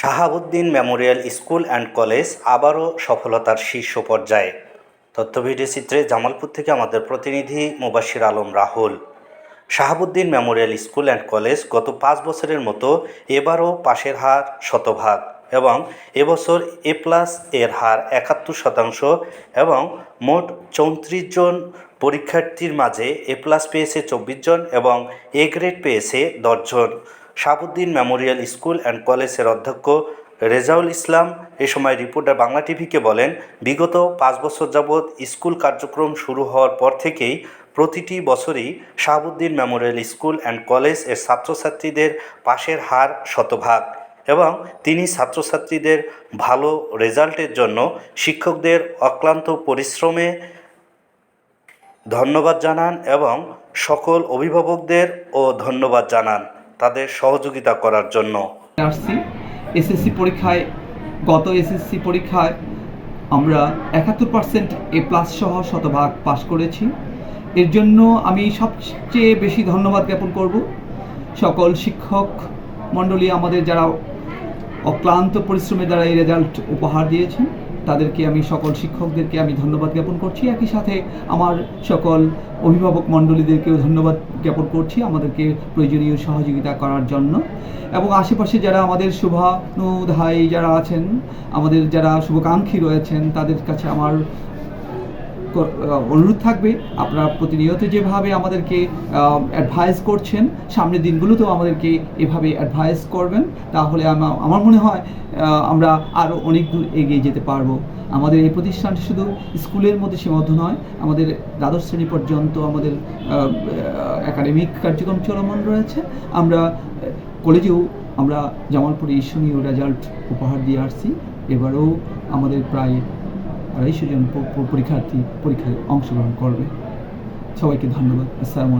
Shahabuddin memorial school and college আবারও সফলতার শীর্ষ পর্যায়ে। তথ্য ভিডিও চিত্রে জামালপুর থেকে আমাদের প্রতিনিধি Mubashir Alam Rahul. Shahabuddin memorial school and college গত পাঁচ বছরের মতো এবারও পাশের হার শতভাগ এবং এবছর এ প্লাস এর হার একাত্তর শতাংশ এবং মোট চৌত্রিশ জন পরীক্ষার্থীর মাঝে এ প্লাস পেয়েছে চব্বিশ জন এবং এ গ্রেড পেয়েছে দশজন শাহাবুদ্দিন মেমোরিয়াল স্কুল অ্যান্ড কলেজের অধ্যক্ষ রেজাউল ইসলাম এ সময় রিপোর্টার বাংলা টিভিকে বলেন, বিগত পাঁচ বছর যাবৎ স্কুল কার্যক্রম শুরু হওয়ার পর থেকেই প্রতিটি বছরই শাহাবুদ্দিন মেমোরিয়াল স্কুল অ্যান্ড কলেজের ছাত্রছাত্রীদের পাশের হার শতভাগ এবং তিনি ছাত্রছাত্রীদের ভালো রেজাল্টের জন্য শিক্ষকদের অক্লান্ত পরিশ্রমে ধন্যবাদ জানান এবং সকল অভিভাবকদের ও ধন্যবাদ জানান। তাদের সহযোগিতা করার জন্য। আসছি। এসএসসি পরীক্ষায়, গত এসএসসি পরীক্ষায় আমরা একাত্তর পার্সেন্ট এ প্লাস সহ শতভাগ পাশ করেছি। এর জন্য আমি সবচেয়ে বেশি ধন্যবাদ জ্ঞাপন করব। সকল শিক্ষক মণ্ডলী আমাদের যারা অক্লান্ত পরিশ্রমের দ্বারা এই রেজাল্ট উপহার দিয়েছেন। তাদেরকে আমি, সকল শিক্ষকদেরকে আমি ধন্যবাদ জ্ঞাপন করছি। একই সাথে আমার সকল অভিভাবক মণ্ডলীদেরকেও ধন্যবাদ জ্ঞাপন করছি আমাদেরকে প্রয়োজনীয় সহযোগিতা করার জন্য। এবং আশেপাশে যারা আমাদের শুভানুধায়ী যারা আছেন, আমাদের যারা শুভাকাঙ্ক্ষী রয়েছেন, তাদের কাছে আমার অনুরোধ থাকবে। আপনারা প্রতিনিয়ত যেভাবে আমাদেরকে অ্যাডভাইস করছেন, সামনের দিনগুলোতেও আমাদেরকে এভাবে অ্যাডভাইস করবেন, তাহলে আমা- আমার মনে হয় আমরা আরও অনেক দূর এগিয়ে যেতে পারব। আমাদের এই প্রতিষ্ঠানটি শুধু স্কুলের মধ্যে সীমাবদ্ধ নয়, আমাদের দ্বাদশ শ্রেণি পর্যন্ত আমাদের একাডেমিক কার্যক্রম চলমান রয়েছে। আমরা কলেজেও আমরা জামালপুরে ঈর্ষণীয় রেজাল্ট উপহার দিয়ে আসছি। এবারেও আমাদের প্রায় আড়াইশো জন পরীক্ষার্থী পরীক্ষায় অংশগ্রহণ করবে। সবাইকে ধন্যবাদ। আসসালামু